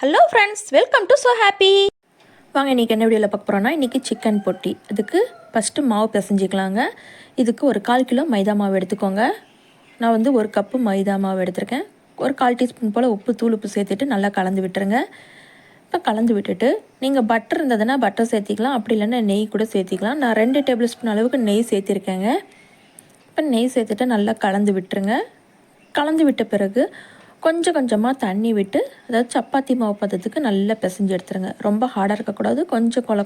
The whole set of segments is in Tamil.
Hello friends welcome to so happy வாங்க இன்றைக்கி என்ன வீடியோவில் பார்க்க போகிறோன்னா இன்றைக்கி சிக்கன் பொட்டி. அதுக்கு ஃபஸ்ட்டு மாவு பிசைஞ்சிக்கலாங்க. இதுக்கு ஒரு கால் கிலோ மைதா மாவு எடுத்துக்கோங்க. நான் வந்து ஒரு கப்பு மைதா மாவு எடுத்திருக்கேன். ஒரு கால் டீஸ்பூன் போல் உப்பு தூள் உப்பு சேர்த்துட்டு நல்லா கலந்து விட்டுருங்க. இப்போ கலந்து விட்டுட்டு நீங்கள் பட்டர் இருந்ததுன்னா பட்டர் சேர்த்திக்கலாம். அப்படி இல்லைன்னா நெய் கூட சேர்த்திக்கலாம். நான் ரெண்டு டேபிள் ஸ்பூன் அளவுக்கு நெய் சேர்த்திருக்கேங்க. இப்போ நெய் சேர்த்துட்டு நல்லா கலந்து விட்டுருங்க. கலந்து விட்ட பிறகு கொஞ்சம் கொஞ்சமாக தண்ணி விட்டு அதாவது சப்பாத்தி மாவு பதத்துக்கு நல்லா பிசைஞ்சு எடுத்துருங்க. ரொம்ப ஹார்டாக இருக்கக்கூடாது. கொஞ்சம் கொல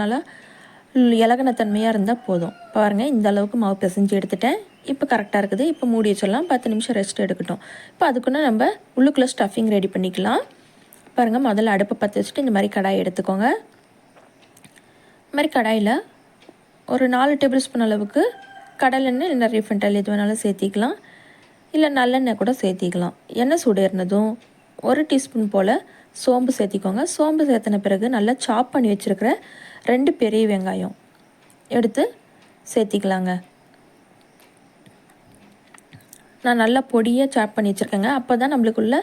நல்லா இலகன தன்மையாக இருந்தால் போதும். பாருங்கள் இந்த அளவுக்கு மாவு பிசைஞ்சு எடுத்துட்டேன். இப்போ கரெக்டாக இருக்குது. இப்போ மூடி வச்சிடலாம். பத்து நிமிஷம் ரெஸ்ட் எடுக்கட்டும். இப்போ அதுக்குன்னு நம்ம உள்ளுக்குள்ளே ஸ்டஃபிங் ரெடி பண்ணிக்கலாம். பாருங்கள் முதல்ல அடுப்பை பற்ற வச்சுட்டு இந்த மாதிரி கடாய் எடுத்துக்கோங்க. இந்த மாதிரி கடாயில் ஒரு நாலு டேபிள் ஸ்பூன் அளவுக்கு கடலெண்ணெய் இல்லை ரீஃபண்ட் ஆயில் எது வேணாலும் சேர்த்திக்கலாம். இல்லை நல்லெண்ணெய் கூட சேர்த்திக்கலாம். எண்ணெய் சூடேறினதும் ஒரு டீஸ்பூன் போல் சோம்பு சேர்த்திக்கோங்க. சோம்பு சேர்த்தின பிறகு நல்லா சாப் பண்ணி வச்சுருக்கிற ரெண்டு பெரிய வெங்காயம் எடுத்து சேர்த்திக்கலாங்க. நான் நல்லா பொடியாக சாப் பண்ணி வச்சுருக்கேங்க. அப்போ தான் நம்மளுக்குள்ள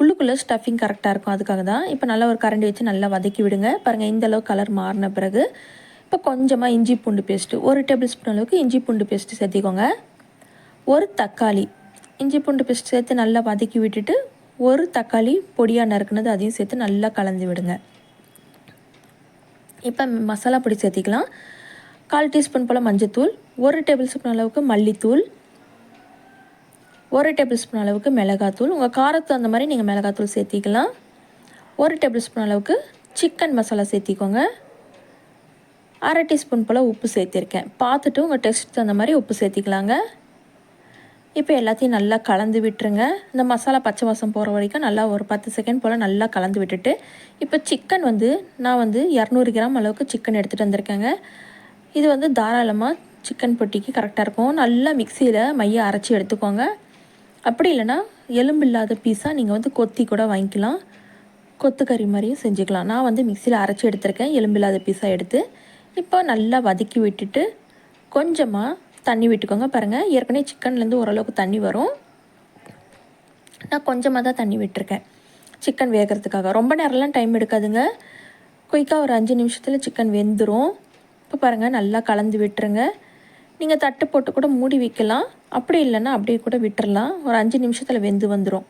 உள்ளுக்குள்ளே ஸ்டஃபிங் கரெக்டாக இருக்கும். அதுக்காக தான் இப்போ நல்லா ஒரு கரண்டி வச்சு நல்லா வதக்கி விடுங்க. பாருங்கள் இந்த அளவு கலர் மாறின பிறகு இப்போ கொஞ்சமாக இஞ்சி பூண்டு பேஸ்ட்டு ஒரு டேபிள் ஸ்பூன் அளவுக்கு இஞ்சி பூண்டு பேஸ்ட்டு சேர்த்திக்கோங்க. ஒரு தக்காளி இஞ்சி பூண்டு பேஸ்ட் சேர்த்து நல்லா வதக்கி விட்டுட்டு ஒரு தக்காளி பொடியாக நறுக்குனது அதையும் சேர்த்து நல்லா கலந்து விடுங்க. இப்போ மசாலா பொடி சேர்த்திக்கலாம். கால் டீஸ்பூன் போல் மஞ்சத்தூள் ஒரு டேபிள் ஸ்பூன் அளவுக்கு மல்லித்தூள் ஒரு டேபிள் ஸ்பூன் அளவுக்கு மிளகாத்தூள். உங்கள் காரத்து அந்த மாதிரி நீங்கள் மிளகாத்தூள் சேர்த்திக்கலாம். ஒரு டேபிள் ஸ்பூன் அளவுக்கு சிக்கன் மசாலா சேர்த்திக்கோங்க. அரை டீஸ்பூன் போல் உப்பு சேர்த்திருக்கேன். பார்த்துட்டு உங்கள் டெஸ்ட் தகுந்த மாதிரி உப்பு சேர்த்திக்கலாங்க. இப்போ எல்லாத்தையும் நல்லா கலந்து விட்டுருங்க. இந்த மசாலா பச்சை வாசம் போகிற வரைக்கும் நல்லா ஒரு பத்து செகண்ட் போல் நல்லா கலந்து விட்டுட்டு இப்போ சிக்கன் வந்து நான் வந்து இரநூறு கிராம் அளவுக்கு சிக்கன் எடுத்துகிட்டு வந்திருக்கேங்க. இது வந்து தாராளமாக சிக்கன் பொட்டிக்கு கரெக்டாக இருக்கும். நல்லா மிக்சியில் மைய அரைச்சி எடுத்துக்கோங்க. அப்படி இல்லைன்னா எலும்பு இல்லாத பீஸாக நீங்கள் வந்து கொத்தி கூட வாங்கிக்கலாம். கொத்துக்கறி மாதிரியும் செஞ்சுக்கலாம். நான் வந்து மிக்சியில் அரைச்சி எடுத்திருக்கேன். எலும்பு இல்லாத பீஸாக எடுத்து இப்போ நல்லா வதக்கி விட்டுட்டு கொஞ்சமாக தண்ணி விட்டுக்கோங்க பாருங்கள் ஏற்கனவே சிக்கன்லேருந்து ஓரளவுக்கு தண்ணி வரும். நான் கொஞ்சமாக தான் தண்ணி விட்டுருக்கேன். சிக்கன் வேகிறதுக்காக. ரொம்ப நேரம்லாம் டைம் எடுக்காதுங்க. குயிக்காக ஒரு அஞ்சு நிமிஷத்தில் சிக்கன் வெந்துடும் இப்போ பாருங்கள் நல்லா கலந்து விட்டுருங்க. நீங்கள் தட்டு போட்டு கூட மூடி வைக்கலாம். அப்படி இல்லைன்னா அப்படியே கூட விட்டுறலாம். ஒரு அஞ்சு நிமிஷத்தில் வெந்து வந்துடும்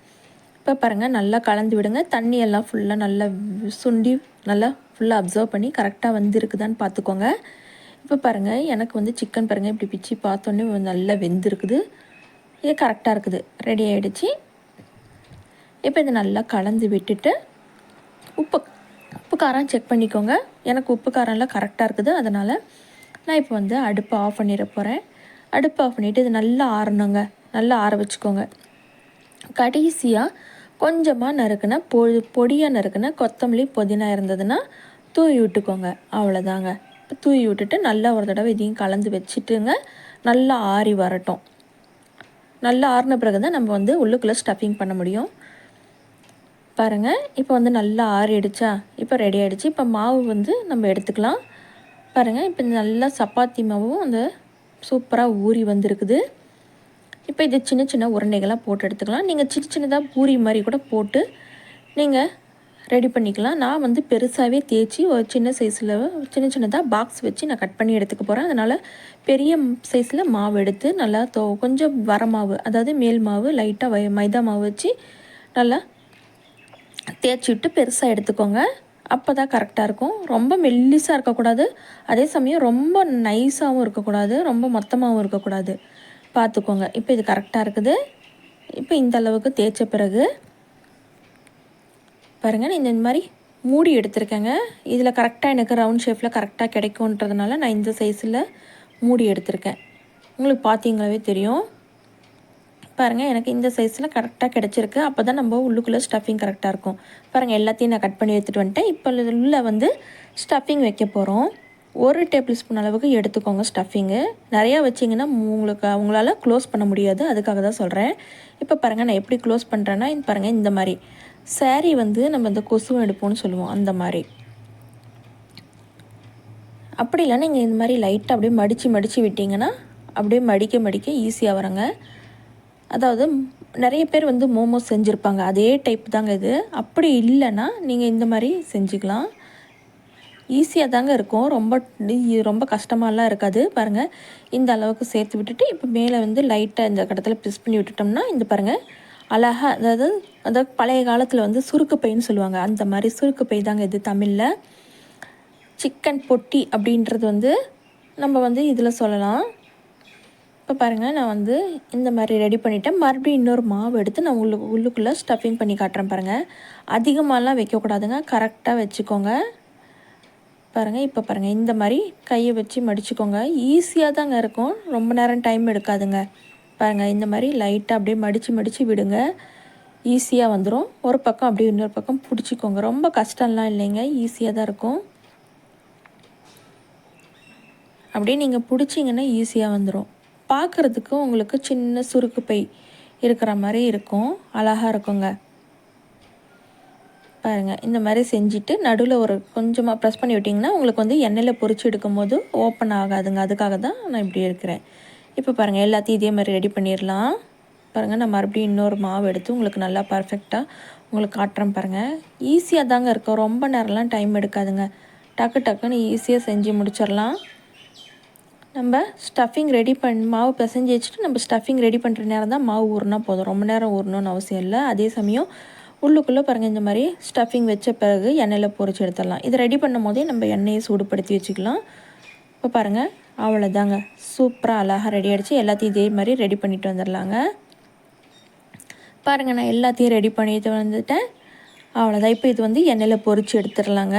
இப்போ பாருங்கள் நல்லா கலந்து விடுங்க. தண்ணி எல்லாம் ஃபுல்லாக நல்லா சுண்டி நல்லா ஃபுல்லாக அப்சர்வ் பண்ணி கரெக்டாக வந்துருக்குதான்னு பார்த்துக்கோங்க. இப்போ பாருங்கள் எனக்கு வந்து சிக்கன் பாருங்கள் இப்படி பிச்சு பார்த்தோன்னே நல்லா வெந்திருக்குது. இது கரெக்டாக இருக்குது. ரெடி ஆகிடுச்சு இப்போ இதை நல்லா கலந்து விட்டுட்டு உப்பு உப்பு காரம் செக் பண்ணிக்கோங்க. எனக்கு உப்பு காரம்லாம் கரெக்டாக இருக்குது. அதனால் நான் இப்போ வந்து அடுப்பை ஆஃப் பண்ணிட போகிறேன் அடுப்பை ஆஃப் பண்ணிவிட்டு இது நல்லா ஆறணுங்க. நல்லா ஆற வச்சுக்கோங்க. கடைசியாக கொஞ்சமாக நறுக்குன பொ பொடியாக நறுக்குன கொத்தமல்லி புதினா இருந்ததுன்னா தூவி விட்டுக்கோங்க. அவ்வளோதாங்க தூவி விட்டுட்டு நல்லா ஒரு தடவை இதையும் கலந்து வச்சுட்டுங்க. நல்லா ஆறி வரட்டும். நல்லா ஆறின பிறகு தான் நம்ம வந்து உள்ளுக்குள்ளே ஸ்டஃபிங் பண்ண முடியும். பாருங்கள் இப்போ வந்து நல்லா ஆறிடுச்சா? இப்போ ரெடி ஆகிடுச்சு இப்போ மாவு வந்து நம்ம எடுத்துக்கலாம். பாருங்கள் இப்போ நல்லா சப்பாத்தி மாவும் அந்த சூப்பராக ஊறி வந்திருக்குது. இப்போ இது சின்ன சின்ன உருண்டைகளாக போட்டு எடுத்துக்கலாம். நீங்கள் சின்ன சின்னதாக பூரி மாதிரி கூட போட்டு நீங்கள் ரெடி பண்ணிக்கலாம். நான் வந்து பெருசாகவே தேய்ச்சி ஒரு சின்ன சைஸில் சின்ன சின்னதாக பாக்ஸ் வச்சு நான் கட் பண்ணி எடுத்துக்க போகிறேன் அதனால் பெரிய சைஸில் மாவு எடுத்து நல்லா தோ கொஞ்சம் வர மாவு அதாவது மேல் மாவு லைட்டாக வை மைதா மாவு வச்சு நல்லா தேய்ச்சி விட்டு பெருசாக எடுத்துக்கோங்க. அப்போ தான் கரெக்டாக இருக்கும். ரொம்ப மெல்லிஸாக இருக்கக்கூடாது. அதே சமயம் ரொம்ப நைஸாகவும் இருக்கக்கூடாது. ரொம்ப மொத்தமாகவும் இருக்கக்கூடாது. பார்த்துக்கோங்க. இப்போ இது கரெக்டாக இருக்குது. இப்போ இந்த அளவுக்கு தேய்ச்ச பிறகு பாருங்கள் நான் இந்த மாதிரி மூடி எடுத்திருக்கேங்க. இதில் கரெக்டாக எனக்கு ரவுண்ட் ஷேப்பில் கரெக்டாக கிடைக்குன்றதுனால நான் இந்த சைஸில் மூடி எடுத்திருக்கேன். உங்களுக்கு பார்த்தீங்களாவே தெரியும். பாருங்கள் எனக்கு இந்த சைஸில் கரெக்டாக கிடச்சிருக்கு. அப்போ தான் நம்ம உள்ளுக்குள்ளே ஸ்டஃபிங் கரெக்டாக இருக்கும். பாருங்கள் எல்லாத்தையும் நான் கட் பண்ணி எடுத்துகிட்டு வந்துட்டேன். இப்போ உள்ளே வந்து ஸ்டஃபிங் வைக்க போகிறோம் ஒரு டேபிள் ஸ்பூன் அளவுக்கு எடுத்துக்கோங்க ஸ்டஃபிங்கு நிறையா வச்சிங்கன்னா உங்களுக்கு அவங்களால க்ளோஸ் பண்ண முடியாது. அதுக்காக தான் சொல்கிறேன் இப்போ பாருங்கள் நான் எப்படி க்ளோஸ் பண்ணுறேன்னா பாருங்கள் இந்த மாதிரி. சேரீ வந்து நம்ம இந்த கொசுவை எடுப்போம்னு சொல்லுவோம் அந்த மாதிரி. அப்படி இல்லை நீங்கள் இந்த மாதிரி லைட்டாக அப்படியே மடித்து மடித்து விட்டிங்கன்னா அப்படியே மடிக்க மடிக்க ஈஸியாக வரங்க. அதாவது நிறைய பேர் வந்து மோமோஸ் செஞ்சுருப்பாங்க அதே டைப் தாங்க இது. அப்படி இல்லைன்னா நீங்கள் இந்த மாதிரி செஞ்சுக்கலாம். ஈஸியாக தாங்க இருக்கும். ரொம்ப ரொம்ப கஷ்டமாலாம் இருக்காது. பாருங்கள் இந்த அளவுக்கு சேர்த்து விட்டுட்டு இப்போ மேலே வந்து லைட்டாக இந்த கடத்தில் ப்ரெஸ் பண்ணி விட்டுட்டோம்னா இந்த பாருங்கள் அழகாக அதாவது அதாவது பழைய காலத்தில் வந்து சுருக்கு பைன்னு சொல்லுவாங்க. அந்த மாதிரி சுருக்கு பை தாங்க இது தமிழில். சிக்கன் பொட்டி அப்படின்றது வந்து நம்ம வந்து இதில் சொல்லலாம். இப்போ பாருங்கள் நான் வந்து இந்த மாதிரி ரெடி பண்ணிவிட்டேன் மறுபடியும் இன்னொரு மாவு எடுத்து நான் உள்ளு உள்ளுக்குள்ளே ஸ்டஃபிங் பண்ணி காட்டுறேன் பாருங்கள் அதிகமாகலாம் வைக்கக்கூடாதுங்க. கரெக்டாக வச்சுக்கோங்க. பாருங்கள் இப்போ பாருங்கள் இந்த மாதிரி கையை வச்சு மடிச்சுக்கோங்க. ஈஸியாக தாங்க இருக்கும். ரொம்ப நேரம் டைம் எடுக்காதுங்க. பாருங்கள் இந்த மாதிரி லைட்டாக அப்படியே மடித்து மடித்து விடுங்க. ஈஸியாக வந்துடும் ஒரு பக்கம் அப்படியே இன்னொரு பக்கம் பிடிச்சிக்கோங்க. ரொம்ப கஷ்டம்லாம் இல்லைங்க. ஈஸியாக தான் இருக்கும். அப்படியே நீங்கள் பிடிச்சிங்கன்னா ஈஸியாக வந்துடும் பார்க்குறதுக்கு உங்களுக்கு சின்ன சுருக்கு பை இருக்கிற மாதிரி இருக்கும். அழகாக இருக்குங்க. பாருங்கள் இந்த மாதிரி செஞ்சுட்டு நடுவில் ஒரு கொஞ்சமாக ப்ரெஸ் பண்ணி விட்டிங்கன்னா உங்களுக்கு வந்து எண்ணெயில் பொறிச்சு எடுக்கும் போது ஓப்பன் ஆகாதுங்க. அதுக்காக தான் நான் இப்படி இருக்கிறேன் இப்போ பாருங்கள் எல்லாத்தையும் இதே மாதிரி ரெடி பண்ணிடலாம் பாருங்கள் நான் மறுபடியும் இன்னொரு மாவு எடுத்து உங்களுக்கு நல்லா பர்ஃபெக்டாக உங்களுக்கு காட்டுறேன் பாருங்கள் ஈஸியாக தாங்க இருக்கும். ரொம்ப நேரம்லாம் டைம் எடுக்காதுங்க. டக்கு டக்குன்னு ஈஸியாக செஞ்சு முடிச்சிடலாம் நம்ம ஸ்டஃபிங் ரெடி பண் மாவு பிசைஞ்சு வச்சுட்டு நம்ம ஸ்டஃபிங் ரெடி பண்ணுற நேரம் தான் மாவு ஊறினா போதும். ரொம்ப நேரம் ஊறணும்னு அவசியம் இல்லை. அதே சமயம் உள்ளுக்குள்ளே பாருங்கள் இந்த மாதிரி ஸ்டஃபிங் வச்ச பிறகு எண்ணெயில் பொறிச்சு எடுத்துடலாம் இதை ரெடி பண்ணும் போதே நம்ம எண்ணெயை சூடுபடுத்தி வச்சுக்கலாம். இப்போ பாருங்கள் அவ்வளோதாங்க சூப்பராக அழகாக ரெடி ஆகிடுச்சு எல்லாத்தையும் இதே மாதிரி ரெடி பண்ணிட்டு வந்துடலாங்க. பாருங்கள் நான் எல்லாத்தையும் ரெடி பண்ணிட்டு வந்துட்டேன். அவ்வளோதான் இப்போ இது வந்து எண்ணெயில் பொறிச்சு எடுத்துடலாங்க.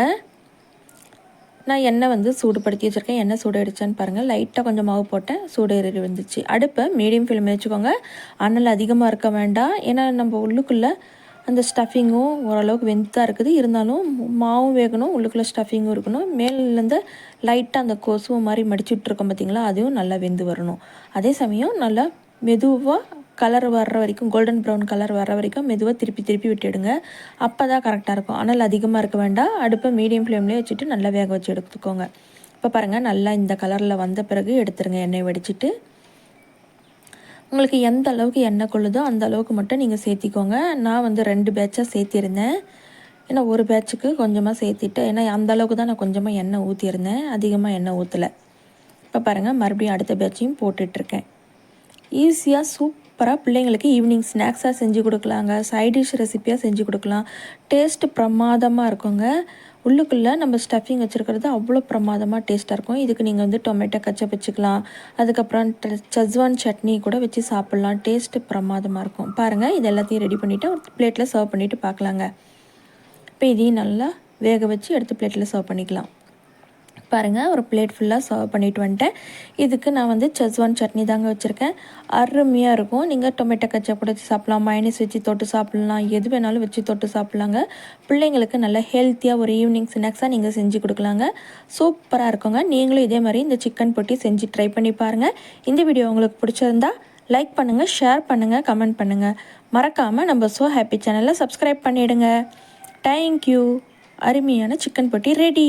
நான் எண்ணெய் வந்து சூடுபடுத்தி வச்சுருக்கேன். எண்ணெய் சூடு அடிச்சான்னு பாருங்கள் லைட்டாக கொஞ்சம் மாவு போட்டேன். சூடு ஏறி வந்துச்சு. அடுப்பை மீடியம் ஃப்ளேம் வச்சுக்கோங்க. அனல் அதிகமாக இருக்க வேண்டாம். ஏன்னா நம்ம உள்ளுக்குள்ளே அந்த ஸ்டஃபிங்கும் ஓரளவுக்கு வெந்து தான் இருக்குது. இருந்தாலும் மாவும் வேகணும் உள்ளுக்குள்ளே ஸ்டஃபிங்கும் இருக்கணும். மேலேருந்து லைட்டாக அந்த கொசுவை மாதிரி மடிச்சுட்ருக்கோம் பார்த்திங்களா அதுவும் நல்லா வெந்து வரணும். அதே சமயம் நல்லா மெதுவாக கலர் வர்ற வரைக்கும் கோல்டன் ப்ரௌன் கலர் வர்ற வரைக்கும் மெதுவாக திருப்பி திருப்பி விட்டுடுங்க. அப்போ தான் கரெக்டாக இருக்கும். ஆனால் அதிகமாக இருக்க வேண்டாம். அடுப்பை மீடியம் ஃப்ளேம்லேயே வச்சுட்டு நல்லா வேக வச்சு எடுத்துக்கோங்க. இப்போ பாருங்கள் நல்லா இந்த கலரில் வந்த பிறகு எடுத்துருங்க. எண்ணெய் வடிச்சிட்டு. உங்களுக்கு எந்த அளவுக்கு எண்ணெய் கொள்ளுதோ அந்த அளவுக்கு மட்டும் நீங்கள் சேர்த்திக்கோங்க. நான் வந்து ரெண்டு பேட்சாக சேர்த்திருந்தேன். ஏன்னா ஒரு பேட்சுக்கு கொஞ்சமாக சேர்த்திட்டு ஏன்னா அந்த அளவுக்கு தான் நான் கொஞ்சமாக எண்ணெய் ஊற்றியிருந்தேன் அதிகமாக எண்ணெய் ஊற்றலை இப்போ பாருங்கள் மறுபடியும் அடுத்த பேட்சையும் போட்டுட்ருக்கேன் ஈஸியாக சூப் சூப்பராக பிள்ளைங்களுக்கு ஈவினிங் ஸ்நாக்ஸாக செஞ்சு கொடுக்கலாங்க. சைட் டிஷ் ரெசிப்பியாக செஞ்சு கொடுக்கலாம். டேஸ்ட்டு பிரமாதமாக இருக்குங்க. உள்ளுக்குள்ளே நம்ம ஸ்டஃபிங் வச்சுருக்கிறது அவ்வளோ பிரமாதமாக டேஸ்ட்டாக இருக்கும். இதுக்கு நீங்கள் வந்து டொமேட்டோ கச்சப் வச்சுக்கலாம். அதுக்கப்புறம் சஸ்வான் சட்னி கூட வச்சு சாப்பிட்லாம். டேஸ்ட்டு பிரமாதமாக இருக்கும். பாருங்கள் இது எல்லாத்தையும் ரெடி பண்ணிவிட்டு ஒரு பிளேட்டில் சர்வ் பண்ணிவிட்டு பார்க்கலாங்க. இப்போ இதையும் நல்லா வேக வச்சு எடுத்து பிளேட்டில் சர்வ் பண்ணிக்கலாம். பாருங்கள் ஒரு பிளேட் ஃபுல்லாக சர்வ் பண்ணிட்டு வந்துட்டேன். இதுக்கு நான் வந்து செஸ்வான் சட்னி தாங்க வச்சுருக்கேன். அருமையாக இருக்கும். நீங்கள் டொமேட்டோ கச்சா கூட வச்சு சாப்பிட்லாம் மைனஸ் வச்சு தொட்டு சாப்பிட்லாம் எது வேணாலும் வச்சு தொட்டு சாப்பிட்லாங்க. பிள்ளைங்களுக்கு நல்ல ஹெல்த்தியாக ஒரு ஈவினிங் ஸ்நாக்ஸாக நீங்கள் செஞ்சு கொடுக்கலாங்க. சூப்பராக இருக்குங்க. நீங்களும் இதே மாதிரி இந்த சிக்கன் பொட்டி செஞ்சு ட்ரை பண்ணி பாருங்கள் இந்த வீடியோ உங்களுக்கு பிடிச்சிருந்தா லைக் பண்ணுங்கள் ஷேர் பண்ணுங்கள் கமெண்ட் பண்ணுங்கள் மறக்காமல் நம்ம ஸோ ஹாப்பி சேனலை சப்ஸ்கிரைப் பண்ணிவிடுங்க தேங்க்யூ அருமையான சிக்கன் பொட்டி ரெடி